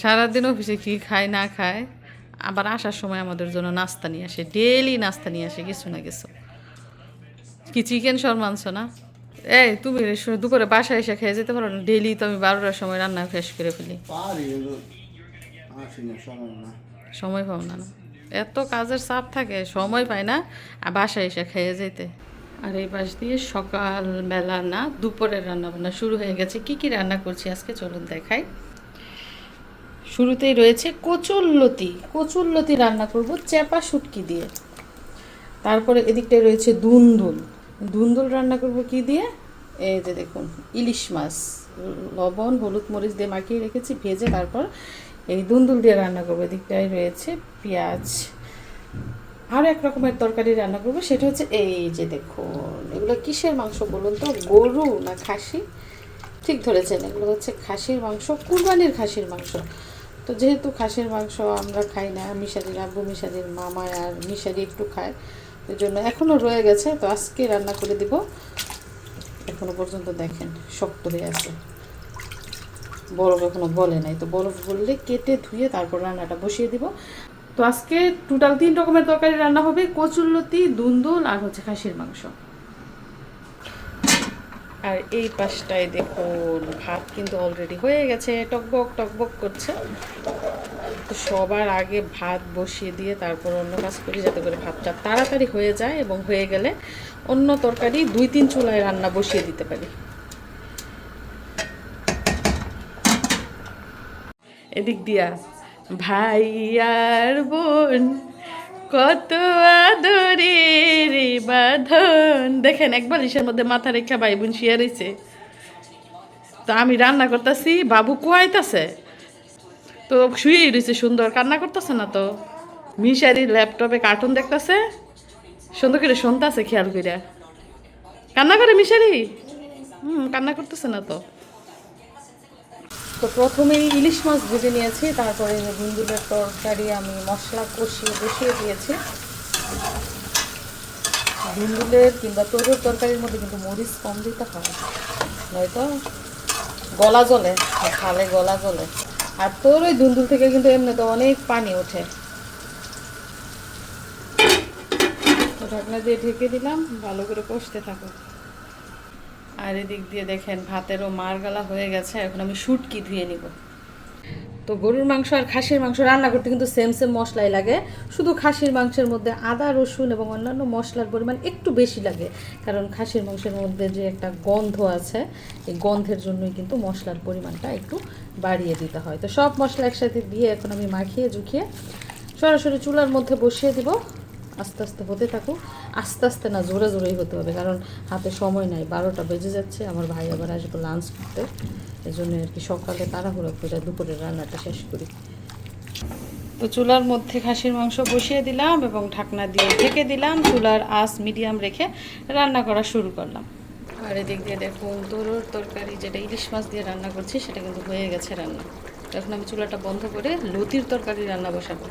সারাদিন অফিসে কি খায় না খায় আবার আসার সময় আমাদের জন্য নাস্তা নিয়ে আসে ডেলি নাস্তা নিয়ে আসে কিছু না কিছু। কি চিকেন শর্মা আনছো না? এই তুমি দুপুরে বাসায় এসে খেয়ে যেতে পারো না ডেলি তো আমি বারোটার সময় রান্না শেষ করে ফেলি। সময় পাও না না। এত কাজের চাপ থাকে সময় পায় না আর বাসায় এসে খেয়ে যেতে। আর এই পাশ দিয়ে সকালবেলা না দুপুরের রান্না বান্না শুরু হয়ে গেছে। কি কি রান্না করছি আজকে চলুন দেখাই। শুরুতেই রয়েছে কচুরলতি। কচুরলতি রান্না করব চেপা শুটকি দিয়ে। তারপরে এদিকটায় রয়েছে দুন্দুল। দুন্দুল রান্না করব কি দিয়ে? এই যে দেখুন, ইলিশ মাছ, লবণ, হলুদ মরিচ দিয়ে মাখিয়ে রেখেছি, ভেজে তারপর এই দুন্দুল দিয়ে রান্না করব। এদিকটায় রয়েছে পেঁয়াজ। আরও এক রকমের তরকারি রান্না করব, সেটা হচ্ছে এই যে দেখুন, এগুলো কিসের মাংস বলুন তো? গরু না খাসি? ঠিক ধরেছেন, এগুলো হচ্ছে খাসির মাংস, কুরবানির খাসির মাংস। তো যেহেতু খাসির মাংস আমরা খাই না, মিশারির আব্বু, মিশারির মামা আর মিশারি একটু খায়, এই জন্য এখনও রয়ে গেছে, তো আজকে রান্না করে দিব। এখনও পর্যন্ত দেখেন, শক্ত হয়ে আছে। বরফ এখনও বলে নাই, তো বরফ বললে কেটে ধুয়ে তারপর রান্নাটা বসিয়ে দিব। তো আজকে টোটাল তিন রকমের তরকারি রান্না হবে, কচুরলতি, দুন্দুল আর হচ্ছে খাসির মাংস। আর এই পাশটায় দেখুন, ভাত কিন্তু অলরেডি হয়ে গেছে, টকবক টকবক করছে। তো সবার আগে ভাত বসিয়ে দিয়ে তারপর অন্য কাজ করি, যাতে করে ভাতটা তাড়াতাড়ি হয়ে যায় এবং হয়ে গেলে অন্য তরকারি দুই তিন চুলায় রান্না বসিয়ে দিতে পারি। এদিক দিয়া, ভাই আর বোন কত আদরের বাঁধন। দেখেন এক বালিশের মধ্যে মাথা রেখা ভাই বোন শুয়ে রয়েছে তো আমি রান্না করতেছি, বাবু কুয়াইতেছে। তো শুয়েই রয়েছে সুন্দর, কান্না করতেছে না তো? মিশারি ল্যাপটপে কার্টুন দেখতেছে, সুন্দর করে শুনতেছে, খেয়াল করে কান্না করে মিশারি? হুম, কান্না করতেছে না তো? তো প্রথমেই ইলিশ মাছ ভেজে নিয়েছি, তারপরে গুন্দুলের তরকারি আমি মশলা কষিয়ে বসিয়ে দিয়েছি। গুন্দুলের কিংবা তরুর তরকারির মধ্যে কিন্তু মরিচ কম দিতে হয় নয়তো গলা জলে খালে গলা জলে আর তোর ওই দুন্দুল থেকে কিন্তু এমনিতে অনেক পানি ওঠে। ঢাকনা দিয়ে ঢেকে দিলাম, ভালো করে কষতে থাকো আর এদিক দিয়ে দেখেন ভাতেরও মার গালা হয়ে গেছে, এখন আমি শুটকি ধুয়ে নিব। তো গরুর মাংস আর খাসির মাংস রান্না করতে কিন্তু সেম সেম মশলাই লাগে। শুধু খাসির মাংসের মধ্যে আদা, রসুন এবং অন্যান্য মশলার পরিমাণ একটু বেশি লাগে, কারণ খাসির মাংসের মধ্যে যে একটা গন্ধ আছে, এই গন্ধের জন্যই কিন্তু মশলার পরিমাণটা একটু বাড়িয়ে দিতে হয়। তো সব মশলা একসাথে দিয়ে এখন আমি মাখিয়ে জুখিয়ে সরাসরি চুলার মধ্যে বসিয়ে দিব। আস্তে আস্তে হতে থাকুক, আস্তে আস্তে না জোরে জোরেই হতে হবে, কারণ হাতে সময় নাই, বারোটা বেজে যাচ্ছে, আমার ভাই আবার আসব লাঞ্চ করতে। এই জন্য আর কি সকালে তাড়াহুড়ো করে দুপুরের রান্নাটা শেষ করি। তো চুলার মধ্যে খাসির মাংস বসিয়ে দিলাম এবং ঢাকনা দিয়ে ঢেকে দিলাম, চুলার আঁচ মিডিয়াম রেখে রান্না করা শুরু করলাম। আর এদিক দিয়ে দেখুন তরুর তরকারি, যেটা ইলিশ মাছ দিয়ে রান্না করছি, সেটা কিন্তু হয়ে গেছে রান্না। এখন আমি চুলাটা বন্ধ করে লতির তরকারি রান্না বসাবো।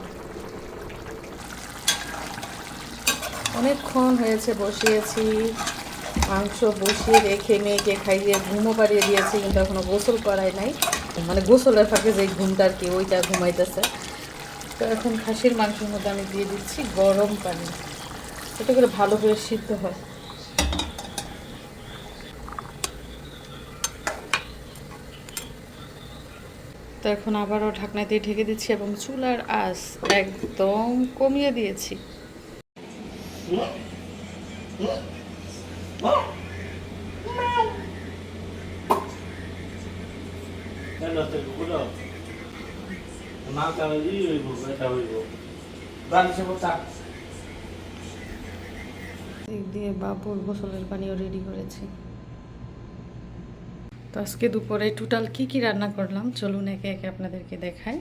অনেকক্ষণ হয়েছে, বসিয়েছি, মাংস বসিয়ে রেখে মেয়েকে খাইয়ে ঘুমও পাড়িয়ে দিয়েছি, কিন্তু এখনও গোসল করাই নাই। মানে গোসলের ফাঁকে যে ঘুমটা আর কি, ওইটা ঘুমাইতেছে। তো এখন খাসির মাংসের মধ্যে আমি দিয়ে দিচ্ছি গরম পানি। এটা করে ভালো করে সিদ্ধ হয়। তো এখন আবারও ঢাকনা দিয়ে ঢেকে দিচ্ছি এবং চুলার আঁচ একদম কমিয়ে দিয়েছি। দিক দিয়ে পানিও রেডি করেছি। তো আজকে দুপুরে টোটাল কি কি রান্না করলাম? চলুন একে একে আপনাদেরকে দেখাই।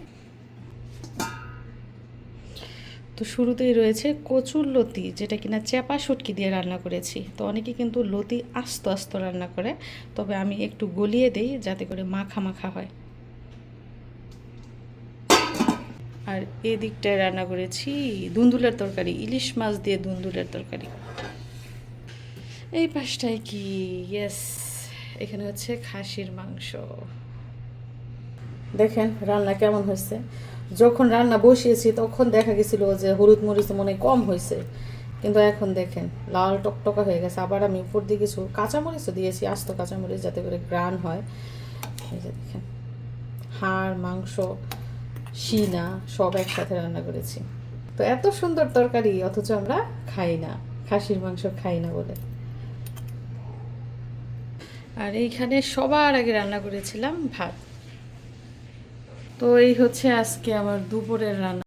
তো শুরুতেই রয়েছে কচুর লতি, যেটা কিনা চেপা শুটকি দিয়ে রান্না করেছি। তো অনেকে কিন্তু লতি আস্ত আস্ত রান্না করে, তবে আমি একটু গলিয়ে দেই যাতে করে মাখা মাখা হয়। আর এদিকটায় রান্না করেছি দুন্দুলের তরকারি, ইলিশ মাছ দিয়ে দুন্দুলের তরকারি। এই পাশটায় কি? ইয়েস এখানে হচ্ছে খাসির মাংস। দেখেন রান্না কেমন হয়েছে। যখন রান্না বসিয়েছি, তখন দেখা গেছিল যে হলুদ মরিচ মনে কম হয়েছে। কিন্তু এখন দেখেন, লাল টকটকা হয়ে গেছে। আবার আমি উপর দিয়ে কিছু কাঁচামরিচও দিয়েছি, আস্ত কাঁচামরিচ যাতে করে গ্রান হয়। এই যে দেখেন, হাড়, মাংস, শিনা, সব একসাথে রান্না করেছি। তো এত সুন্দর তরকারি, অথচ আমরা খাই না। খাসির মাংস খাই না বলে। আর এইখানে সবার আগে রান্না করেছিলাম ভাত। তো এই হচ্ছে আজকে আমার দুপুরের রান্না।